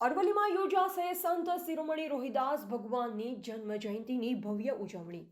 અરવલ્લીમાં યોજાશે સંત શિરોમણી રોહિદાસ ભગવાનની જન્મ જયંતિની ભવ્ય ઉજવણી.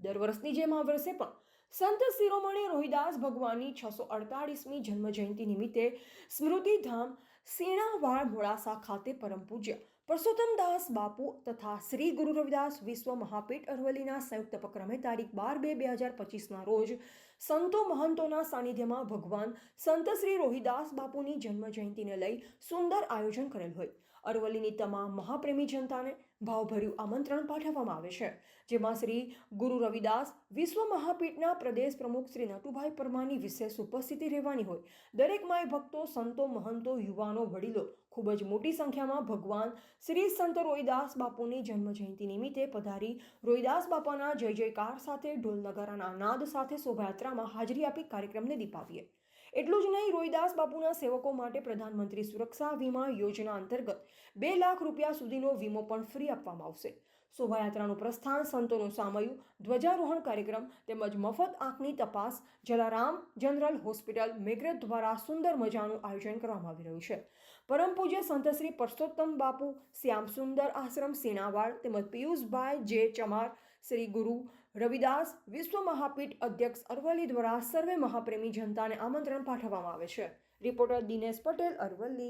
દર વર્ષની જેમ આ વર્ષે પણ સંત શિરોમણી રોહિદાસ ભગવાનની છસો અડતાળીસમી જન્મ જયંતિ નિમિત્તે સ્મૃતિધામ સેણાવાડ મોડાસા ખાતે પરમ પૂજ્ય પરસોત્તમ દાસ બાપુ તથા શ્રી ગુરુ રવિદાસ વિશ્વ મહાપીઠ અરવલ્લીના સંયુક્ત ઉપક્રમે તારીખ બાર બે બે હજાર પચીસના રોજ સંતો મહંતોના સાનિધ્યમાં ભગવાન સંત શ્રી રોહિદાસ બાપુની જન્મ જયંતિને લઈ સુંદર આયોજન કરેલ હોય. અરવલ્લીની તમામ મહાપ્રેમી જનતાને ભાવભર્યું આમંત્રણ પાઠવવામાં આવે છે, જેમાં શ્રી ગુરુ રવિદાસ વિશ્વ મહાપીઠના પ્રદેશ પ્રમુખ શ્રી નટુભાઈ પરમાની વિશેષ ઉપસ્થિતિ રહેવાની હોય. દરેક માય ભક્તો, સંતો, મહંતો, યુવાનો, વડીલો ખૂબ જ મોટી સંખ્યામાં ભગવાન શ્રી સંત રોહિદાસ બાપુની જન્મ જયંતિ નિમિત્તે પધારી રોહિદાસ બાપાના જય જયકાર સાથે ઢોલ નગારાના નાદ સાથે શોભાયાત્રામાં હાજરી આપી કાર્યક્રમને દીપાવીએ. એટલું જ નહીં રોહિદાસ બાપુના સેવકો માટે પ્રધાનમંત્રી સુરક્ષા વીમા યોજના અંતર્ગત બે લાખ રૂપિયા સુધીનો વીમો પણ ફ્રી આપવામાં આવશે. શોભાયાત્રાનું પ્રસ્થાન, સંતોનું સામયું, ધ્વજારોહણ કાર્યક્રમ તેમજ મફત આંખની તપાસ, જલારામ જનરલ હોસ્પિટલ, મેઘરજ દ્વારા સુંદર મજાનું આયોજન કરવામાં આવી રહ્યું છે. પરમ પૂજ્ય સંતશ્રી પરસોત્તમ બાપુ, શ્યામ સુંદર આશ્રમ, સેનાવાડ તેમજ પિયુષભાઈ જે ચમાર શ્રી ગુરુ રવિદાસ વિશ્વ મહાપીઠ અધ્યક્ષ અરવલ્લી દ્વારા સર્વે મહાપ્રેમી જનતાને આમંત્રણ પાઠવવામાં આવે છે. રિપોર્ટર દિનેશ પટેલ, અરવલ્લી.